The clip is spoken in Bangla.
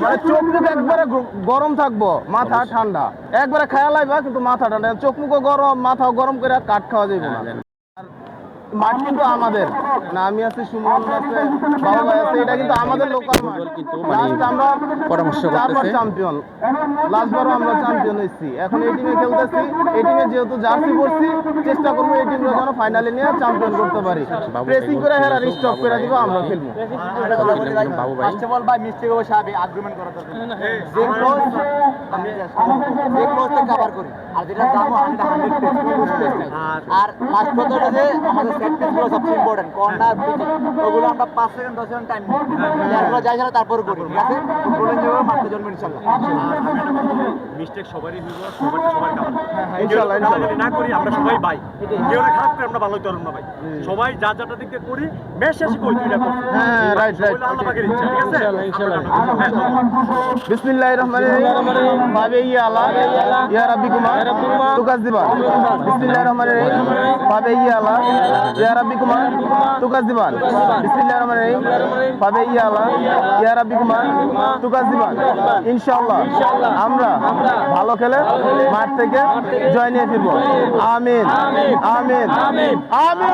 মানে চোখ মুখ একবারে গরম থাকব, মাথা ঠান্ডা। একবারে খেয়াল আইবা, কিন্তু মাথা ঠান্ডা। চোখ মুখও গরম মাথা গরম করে কাঠ খাওয়া যাবে মাঠ কিন্তু আমাদের। না আমি আছি সুমন আছে বাবা ভাই আছে এটা কিন্তু আমাদের লোকাল মাঠ। কিন্তু মানে আমরা পরামর্শ চারবার করতেছে। চ্যাম্পিয়ন লাস্টবারও আমরা চ্যাম্পিয়ন হয়েছি। এখন এই টিমে খেলতেছি। এই টিমে যেহেতু জার্সি পড়ছি চেষ্টা করব এই টিমটা যেন ফাইনালে নিয়ে চ্যাম্পিয়ন করতে পারি। প্রেসিং করে বলছে, হেরা স্টপ করে দিব আমরা খেলব। বাবু ভাই। বল ভাই মিস্টেক অবশ্যই আমি আর্গুমেন্ট করা দরকার যে ক্লোজ আমি যে ক্লোজ থেকে কভার করি আর যেটা জানো হান্ড্রেড হান্ড্রেড পেজ কোনো স্পেস নাই আর লাস্ট কথাটা যে আমাদের সেট পিসগুলো সবচেয়ে ইম্পর্টেন্ট কর্নার ওগুলো আমরা পাঁচ সেকেন্ড দশ সেকেন্ড টাইম এগুলো যাই সেটা তারপরে করি ঠিক আছে? ফুটবলের জন্য মারতে জন্ম ইনশাল্লাহ। মিস্টেক সবারই হইব সবার সবার কারণ। ইনশাল্লাহ, কেউ যদি ইনশাল্লাহ। না করি আমরা সবাই ভাই। কেউ না খারাপ করে আমরা ভালোই তরুণ না ভাই। সবাই যা যাটা দিক করি ম্যাচ শেষে কই দুইটা করছি হ্যাঁ, right, right. আল্লাহ পাকের ইচ্ছা ঠিক আছে? ইনশাল্লাহ, বিসমিল্লাহির রহমানির রহিম। বাবে ইয়া ইনশাআল্লাহ আমরা ভালো খেলে মাঠ থেকে জয় নিয়ে ফিরবো। আমিন। আমিন। আমিন।